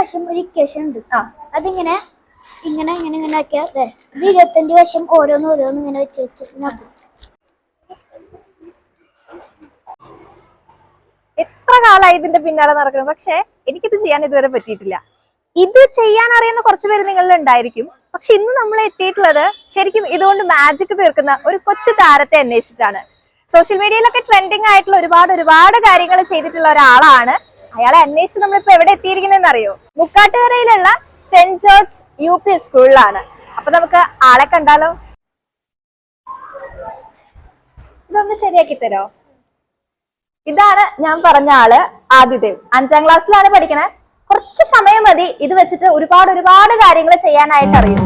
വശം ഒരു ഇക്വേഷൻ ഉണ്ട് ആ. അതിങ്ങനെ ഇങ്ങനെ ഇങ്ങനെ ഇങ്ങനെ ആക്കിയാ ദേ, ഇത് ഇരുപത്തഞ്ച് വശം ഓരോന്ന് ഓരോന്ന് ഇങ്ങനെ വെച്ച് വെച്ച് എത്ര കാലമായി ഇതിന്റെ പിന്നാലെ നടക്കണം പക്ഷെ എനിക്കിത് ചെയ്യാൻ ഇതുവരെ പറ്റിയിട്ടില്ല. ഇത് ചെയ്യാൻ അറിയുന്ന കുറച്ച് പേര് നിങ്ങളിൽ ഉണ്ടായിരിക്കും. പക്ഷെ ഇന്ന് നമ്മൾ എത്തിയിട്ടുള്ളത് ശരിക്കും ഇതുകൊണ്ട് മാജിക് തീർക്കുന്ന ഒരു കൊച്ചു താരത്തെ അന്വേഷിച്ചിട്ടാണ്. സോഷ്യൽ മീഡിയയിലൊക്കെ ട്രെൻഡിങ് ആയിട്ടുള്ള ഒരുപാട് ഒരുപാട് കാര്യങ്ങൾ ചെയ്തിട്ടുള്ള ഒരാളാണ് അയാളെ അന്വേഷിച്ച് നമ്മളിപ്പോ എവിടെ എത്തിയിരിക്കുന്നതെന്ന് അറിയോ? മുക്കാട്ടുകരയിലുള്ള സെന്റ് ജോർജ് യു പി സ്കൂളിലാണ്. അപ്പൊ നമുക്ക് ആളെ കണ്ടാലോ? ഇതൊന്ന് ശരിയാക്കി തരോ? ഇതാണ് ഞാൻ പറഞ്ഞ ആൾ ആദിദേവ്. അഞ്ചാം ക്ലാസ്സിലാണ് പഠിക്കണേ. കുറച്ച് സമയം മതി ഇത് വെച്ചിട്ട് ഒരുപാട് ഒരുപാട് കാര്യങ്ങൾ ചെയ്യാനായിട്ട് അറിയും.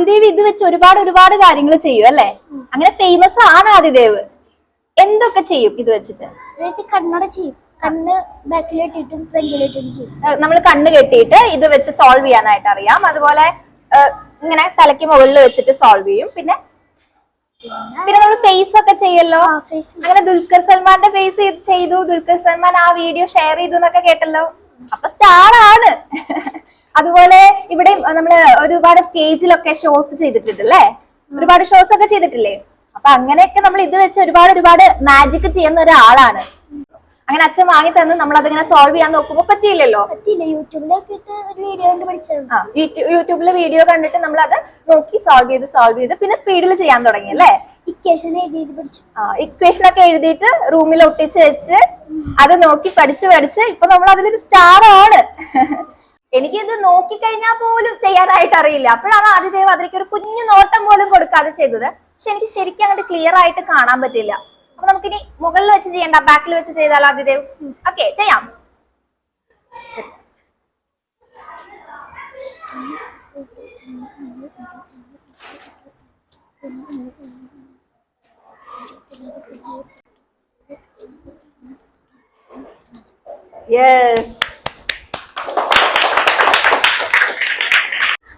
ആദിദേവ് ഇത് വെച്ച് ഒരുപാട് ഒരുപാട് കാര്യങ്ങൾ ചെയ്യും അല്ലെ? അങ്ങനെ ഫേമസ് ആണ് ആദിദേവ്. എന്തൊക്കെ ചെയ്യും ഇത് വെച്ചിട്ട്? വെച്ച് കണ്ണട ചെയ്യും. കണ്ണ് ബാക്കിലിട്ടിട്ടും ഫ്രണ്ടിലിട്ടിട്ടും ചെയ്യും. നമ്മൾ കണ്ണ് കെട്ടിയിട്ട് ഇത് വെച്ച് സോൾവ് ചെയ്യാനായിട്ട് അറിയാം. അതുപോലെ ഇങ്ങനെ തലയ്ക്ക് മുകളിൽ വെച്ചിട്ട് സോൾവ് ചെയ്യും. പിന്നെ പിന്നെ നമ്മൾ ഫേസ് ഒക്കെ ചെയ്യല്ലോ. അങ്ങനെ ദുൽഖർ സൽമാന്റെ ഫേസ് ചെയ്തു. ദുൽഖർ സൽമാൻ ആ വീഡിയോ ഷെയർ ചെയ്തു എന്നൊക്കെ കേട്ടല്ലോ. അപ്പൊ സ്റ്റാർ ആണ്. അതുപോലെ ഇവിടെ നമ്മൾ ഒരുപാട് സ്റ്റേജിലൊക്കെ ഷോസ് ചെയ്തിട്ടുണ്ട് അല്ലേ ഒരുപാട് ഷോസ് ഒക്കെ ചെയ്തിട്ടില്ലേ? അപ്പൊ അങ്ങനെയൊക്കെ നമ്മൾ ഇത് വെച്ച് ഒരുപാട് ഒരുപാട് മാജിക് ചെയ്യുന്ന ഒരാളാണ്. അങ്ങനെ അച്ഛൻ വാങ്ങി തന്ന് നമ്മൾ അതിങ്ങനെ സോൾവ് ചെയ്യാൻ നോക്കുമ്പോ പറ്റിയില്ലല്ലോ? യൂട്യൂബിലെ വീഡിയോ കണ്ടിട്ട് നമ്മൾ അത് നോക്കി സോൾവ് ചെയ്ത് സോൾവ് ചെയ്ത് പിന്നെ സ്പീഡിൽ ചെയ്യാൻ തുടങ്ങി അല്ലേ? ഇക്വേഷൻ എഴുതി എഴുതി ആ ഇക്വേഷൻ ഒക്കെ എഴുതിയിട്ട് റൂമിൽ ഒട്ടിച്ച് വെച്ച് അത് നോക്കി പഠിച്ച് പഠിച്ച് ഇപ്പൊ നമ്മൾ അതിലൊരു സ്റ്റാർ ആണ്. എനിക്കിത് നോക്കിക്കഴിഞ്ഞാൽ പോലും ചെയ്യാനായിട്ട് അറിയില്ല. അപ്പോഴാണ് ആദിദേവ് അതിലേക്ക് ഒരു കുഞ്ഞു നോട്ടം പോലും കൊടുക്കാതെ ചെയ്തത്. പക്ഷെ എനിക്ക് ശരിക്കും അങ്ങോട്ട് ക്ലിയർ ആയിട്ട് കാണാൻ പറ്റില്ല അപ്പൊ നമുക്കിനി മുകളിൽ വെച്ച് ചെയ്യണ്ട ബാക്കിൽ വെച്ച് ചെയ്താലോ ആദിദേവ് ഓക്കെ ചെയ്യാം. യെസ്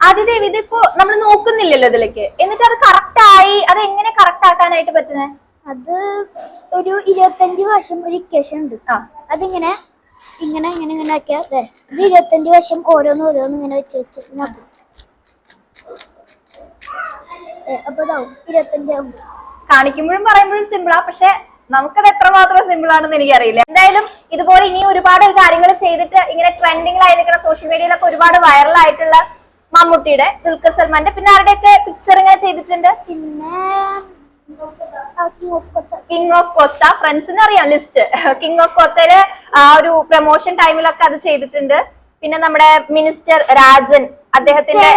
ആദിദേവ് ഇതിപ്പോ നമ്മൾ നോക്കുന്നില്ലല്ലോ ഇതിലേക്ക്. എന്നിട്ട് അത് കറക്റ്റ് ആയി അത് എങ്ങനെ കറക്റ്റ് ആക്കാനായിട്ട് പറ്റുന്നത് അത് ഒരു ഇരുപത്തഞ്ച് വർഷം ഒരു ഇക്വേഷൻ ഉണ്ട്. ആ. അതിങ്ങനെ ഇങ്ങനെ ഇങ്ങനെ ഇങ്ങനെ ആക്കിയാ അതെ ഇത് ഇരുപത്തഞ്ച് വർഷം ഓരോന്ന് ഓരോന്ന് ഇങ്ങനെ വെച്ച് വെച്ച് അപ്പൊ ഇതാവും ഇരുപത്തഞ്ചാവും കാണിക്കുമ്പോഴും പറയുമ്പോഴും സിമ്പിളാ പക്ഷെ നമുക്കത് എത്രമാത്രം സിമ്പിൾ ആണെന്ന് എനിക്കറിയില്ല. എന്തായാലും ഇതുപോലെ ഇനി ഒരുപാട് കാര്യങ്ങൾ ചെയ്തിട്ട് ഇങ്ങനെ ട്രെൻഡിങ്ങിലായി നിൽക്കുന്ന സോഷ്യൽ മീഡിയയിലൊക്കെ ഒരുപാട് വൈറൽ ആയിട്ടുള്ള മമ്മൂട്ടിയുടെ ദുൽഖർ സൽമാന്റെ പിന്നെ ആരുടെയൊക്കെ പിക്ചർ ഇങ്ങനെ ചെയ്തിട്ടുണ്ട്? പിന്നെ. കിങ് ഓഫ് കൊത്ത ഫ്രണ്ട്സിന് അറിയാം ലിസ്റ്റ് കിങ് ഓഫ് കൊത്തയിൽ ആ ഒരു പ്രൊമോഷൻ ടൈമിലൊക്കെ അത് ചെയ്തിട്ടുണ്ട്. പിന്നെ നമ്മുടെ മിനിസ്റ്റർ രാജൻ അദ്ദേഹത്തിന്റെ.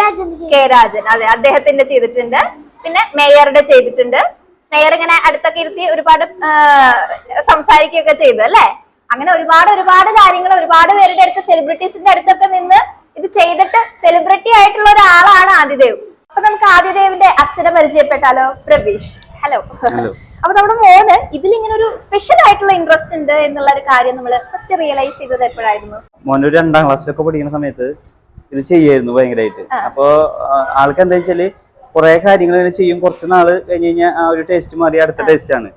കെ രാജൻ അതെ അദ്ദേഹത്തിന്റെ ചെയ്തിട്ടുണ്ട്. പിന്നെ മേയറുടെ ചെയ്തിട്ടുണ്ട്. മേയർ ഇങ്ങനെ അടുത്തൊക്കെ ഇരുത്തി ഒരുപാട് സംസാരിക്കുകയൊക്കെ ചെയ്തു അല്ലേ? അങ്ങനെ ഒരുപാട് ഒരുപാട് കാര്യങ്ങൾ ഒരുപാട് പേരുടെ അടുത്ത് സെലിബ്രിറ്റീസിന്റെ അടുത്തൊക്കെ നിന്ന് ഇത് ചെയ്തിട്ട് സെലിബ്രിറ്റി ആയിട്ടുള്ള ഒരാളാണ് ആദിദേവ്. അപ്പൊ നമുക്ക് ആദിദേവിന്റെ അച്ഛനെ പരിചയപ്പെട്ടാലോ? പ്രവീഷ്. ഹലോ. അപ്പൊ നമ്മുടെ മോന് ഇതിലിങ്ങനെ ഒരു സ്പെഷ്യൽ ആയിട്ടുള്ള ഇൻട്രസ്റ്റ് ഉണ്ട് എന്നുള്ള ഒരു കാര്യം നമ്മൾ ഫസ്റ്റ് റിയലൈസ് ചെയ്തത് എപ്പോഴായിരുന്നു? മോനൊരു രണ്ടാം ക്ലാസ്സിലൊക്കെ പഠിക്കുന്ന സമയത്ത് ഇത് ചെയ്യായിരുന്നു ഭയങ്കരമായിട്ട് അപ്പോ ആൾക്ക് എന്താ വെച്ചാൽ കുറെ കാര്യങ്ങൾ ചെയ്യും. കുറച്ച് നാൾ കഴിഞ്ഞ് കഴിഞ്ഞാൽ ആ ഒരു ടേസ്റ്റ് മാറി അടുത്ത ടേസ്റ്റ് ആണ്.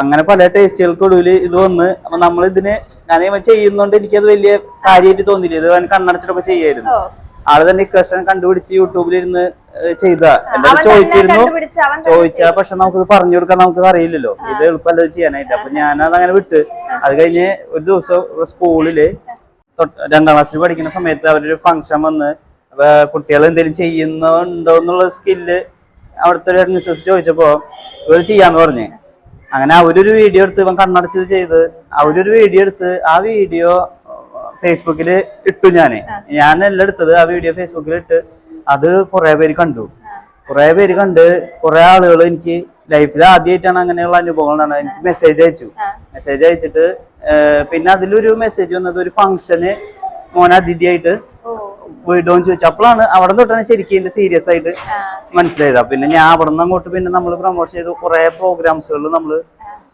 അങ്ങനെ പല ടേസ്റ്റുകൾക്കൊടുവിൽ ഇത് വന്ന് അപ്പൊ നമ്മൾ ഇതിന് ഞാൻ ചെയ്യുന്നോണ്ട് എനിക്കത് വലിയ കാര്യമായിട്ട് തോന്നിയില്ല. ഇത് ഞാൻ കണ്ണടച്ചിട്ടൊക്കെ ചെയ്യായിരുന്നു ആൾ തന്നെ ഇക്വസ്റ്റൻ കണ്ടുപിടിച്ച് യൂട്യൂബിലിരുന്ന് ചെയ്ത. അവൻ ചോദിച്ചിരുന്നു. ചോദിച്ചാ പക്ഷെ നമുക്കിത് പറഞ്ഞു കൊടുക്കാൻ നമുക്ക് അറിയില്ലല്ലോ. ഇത് എളുപ്പമല്ല ചെയ്യാനായിട്ട്. അപ്പൊ ഞാനത് അങ്ങനെ വിട്ട് അത് കഴിഞ്ഞ് ഒരു ദിവസം സ്കൂളിൽ രണ്ടാം ക്ലാസ്സിൽ പഠിക്കുന്ന സമയത്ത് അവരൊരു ഫംഗ്ഷൻ വന്ന് കുട്ടികൾ എന്തെങ്കിലും ചെയ്യുന്നുണ്ടോ എന്നുള്ള സ്കില്ല് അവിടുത്തെ ഒരു അഡ്മിനിസ്ട്രേഷൻ ചോദിച്ചപ്പോ ഇവർ ചെയ്യാന്ന് പറഞ്ഞ്. അങ്ങനെ അവരൊരു വീഡിയോ എടുത്ത് ഇവൻ കണ്ണടച്ചത് ചെയ്ത് അവരൊരു വീഡിയോ എടുത്ത് ആ വീഡിയോ ഫേസ്ബുക്കിൽ ഇട്ടു ഞാൻ ഞാൻ എല്ലാം എടുത്തത് ആ വീഡിയോ ഫേസ്ബുക്കിൽ ഇട്ട് അത് കുറെ പേര് കണ്ടു. കുറെ പേര് കണ്ട് കുറെ ആളുകൾ എനിക്ക് ലൈഫിൽ ആദ്യമായിട്ടാണ് അങ്ങനെയുള്ള അനുഭവങ്ങളാണ് എനിക്ക് മെസ്സേജ് അയച്ചു. മെസ്സേജ് അയച്ചിട്ട് പിന്നെ അതിലൊരു മെസ്സേജ് വന്നത് ഒരു ഫംഗ്ഷന് മോൻ അതിഥിയായിട്ട് വീടോന്ന് ചോദിച്ചു. അപ്പോഴാണ് അവിടെ തൊട്ടാണ് ശരിക്കും ഇതിന്റെ സീരിയസ് ആയിട്ട് മനസ്സിലായത്. പിന്നെ ഞാൻ അവിടെ നിന്ന് അങ്ങോട്ട് പിന്നെ നമ്മൾ പ്രൊമോട്ട് ചെയ്തു കുറെ പ്രോഗ്രാംസുകൾ നമ്മൾ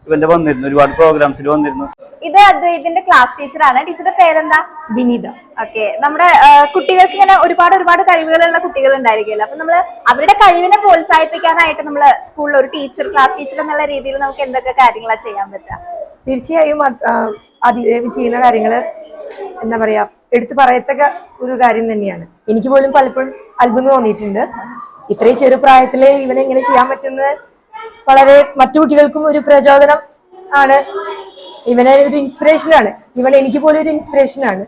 ഇവന്റെ വന്നിരുന്നു. ഒരുപാട് പ്രോഗ്രാംസിൽ വന്നിരുന്നു. ഇത് അദ്വൈതിന്റെ ക്ലാസ് ടീച്ചറാണ് ടീച്ചറുടെ പേരെന്താ? വിനീത. ഓക്കെ നമ്മുടെ കുട്ടികൾക്ക് ഇങ്ങനെ ഒരുപാട് ഒരുപാട് കഴിവുകളുള്ള കുട്ടികൾ ഉണ്ടായിരിക്കുമല്ലോ അപ്പൊ നമ്മൾ അവരുടെ കഴിവിനെ പ്രോത്സാഹിപ്പിക്കാനായിട്ട് നമ്മൾ സ്കൂളിൽ ഒരു ടീച്ചർ ക്ലാസ് ടീച്ചർ എന്നുള്ള രീതിയിൽ നമുക്ക് എന്തൊക്കെ കാര്യങ്ങളാണ് ചെയ്യാൻ പറ്റുക? തീർച്ചയായും അത്, ആ, അതിദേവി ചെയ്യുന്ന കാര്യങ്ങൾ എന്താ പറയാ എടുത്തു പറയത്തക്ക ഒരു കാര്യം തന്നെയാണ്. എനിക്ക് പോലും പലപ്പോഴും അത്ഭുതം തോന്നിയിട്ടുണ്ട്. ഇത്രയും ചെറു പ്രായത്തിലെ ഇവനെ ഇങ്ങനെ ചെയ്യാൻ പറ്റുന്നത്? വളരെ മറ്റു കുട്ടികൾക്കും ഒരു പ്രചോദനം ആണ്. ഇവനെ ഒരു ഇൻസ്പിറേഷൻ ആണ്. ഇവൻ എനിക്ക് പോലും ഒരു ഇൻസ്പിറേഷൻ ആണ്.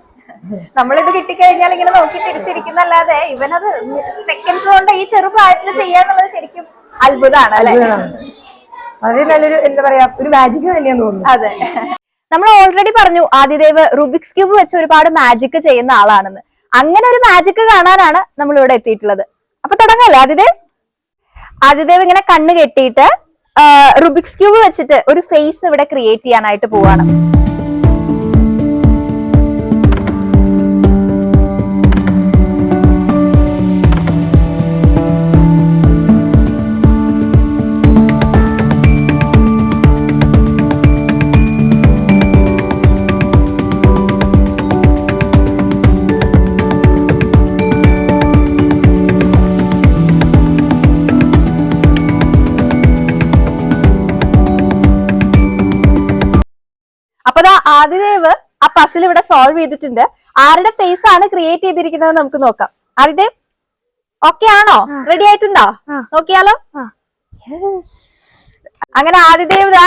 നമ്മളിത് കിട്ടിക്കഴിഞ്ഞാൽ ഇങ്ങനെ നോക്കി തിരിച്ചിരിക്കുന്നല്ലാതെ ഇവനത് സെക്കൻഡ്സ് കൊണ്ട് ഈ ചെറു പ്രായത്തിൽ ചെയ്യാന്നുള്ളത് ശരിക്കും അത്ഭുതമാണ് അല്ലെ? വളരെ നല്ലൊരു എന്താ പറയാ ഒരു മാജിക് തന്നെയാന്ന് തോന്നുന്നു. അതെ. നമ്മൾ ഓൾറെഡി പറഞ്ഞു ആദിദേവ് റുബിക്സ് ക്യൂബ് വെച്ച് ഒരുപാട് മാജിക് ചെയ്യുന്ന ആളാണെന്ന്. അങ്ങനെ ഒരു മാജിക് കാണാനാണ് നമ്മൾ ഇവിടെ എത്തിയിട്ടുള്ളത്. അപ്പൊ തുടങ്ങല്ലേ ആദിദേവ്? ആദിദേവ് ഇങ്ങനെ കണ്ണ് കെട്ടിയിട്ട് റുബിക്സ് ക്യൂബ് വെച്ചിട്ട് ഒരു ഫേസ് ഇവിടെ ക്രിയേറ്റ് ചെയ്യാനായിട്ട് പോവാണ്. അപ്പൊ ദാ ആദിദേവ് ആ പസിൽ ഇവിടെ സോൾവ് ചെയ്തിട്ടുണ്ട്. ആരുടെ ഫേസ് ആണ് ക്രിയേറ്റ് ചെയ്തിരിക്കുന്നത് നമുക്ക് നോക്കാം. ആദിദേവ് ഓക്കെ ആണോ? റെഡി ആയിട്ടുണ്ടോ? നോക്കിയാലോ. അങ്ങനെ ആദിദേവ് ദാ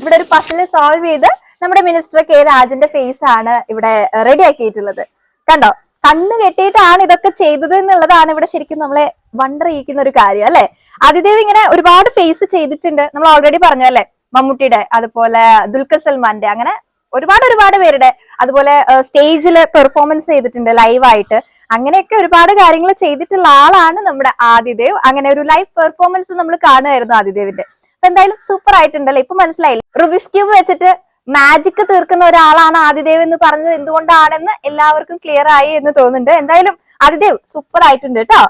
ഇവിടെ ഒരു പസിൽ സോൾവ് ചെയ്ത് നമ്മുടെ മിനിസ്റ്റർ കെ രാജന്റെ ഫേസ് ആണ് ഇവിടെ റെഡി ആക്കിയിട്ടുള്ളത്. കണ്ടോ? കണ്ണ് കെട്ടിയിട്ടാണ് ഇതൊക്കെ ചെയ്തത് എന്നുള്ളതാണ് ഇവിടെ ശരിക്കും നമ്മളെ വണ്ടർ ചെയ്യിക്കുന്ന ഒരു കാര്യം അല്ലെ? ആദിദേവ് ഇങ്ങനെ ഒരുപാട് ഫേസ് ചെയ്തിട്ടുണ്ട്. നമ്മൾ ഓൾറെഡി പറഞ്ഞു അല്ലെ? മമ്മൂട്ടിയുടെ അതുപോലെ ദുൽഖർ സൽമാന്റെ അങ്ങനെ ഒരുപാട് ഒരുപാട് പേരുടെ അതുപോലെ സ്റ്റേജിൽ പെർഫോമൻസ് ചെയ്തിട്ടുണ്ട് ലൈവായിട്ട്. അങ്ങനെയൊക്കെ ഒരുപാട് കാര്യങ്ങൾ ചെയ്തിട്ടുള്ള ആളാണ് നമ്മുടെ ആദിദേവ്. അങ്ങനെ ഒരു ലൈവ് പെർഫോമൻസ് നമ്മൾ കാണുമായിരുന്നു ആദിദേവിന്റെ. അപ്പൊ എന്തായാലും സൂപ്പർ ആയിട്ടുണ്ടല്ലോ. ഇപ്പൊ മനസ്സിലായില്ലേ? റുബിസ് ക്യൂബ് വെച്ചിട്ട് മാജിക് തീർക്കുന്ന ഒരാളാണ് ആദിദേവ് എന്ന് പറഞ്ഞത് എന്തുകൊണ്ടാണെന്ന് എല്ലാവർക്കും ക്ലിയർ ആയി എന്ന് തോന്നുന്നുണ്ട്. എന്തായാലും ആദിദേവ് സൂപ്പർ ആയിട്ടുണ്ട് കേട്ടോ.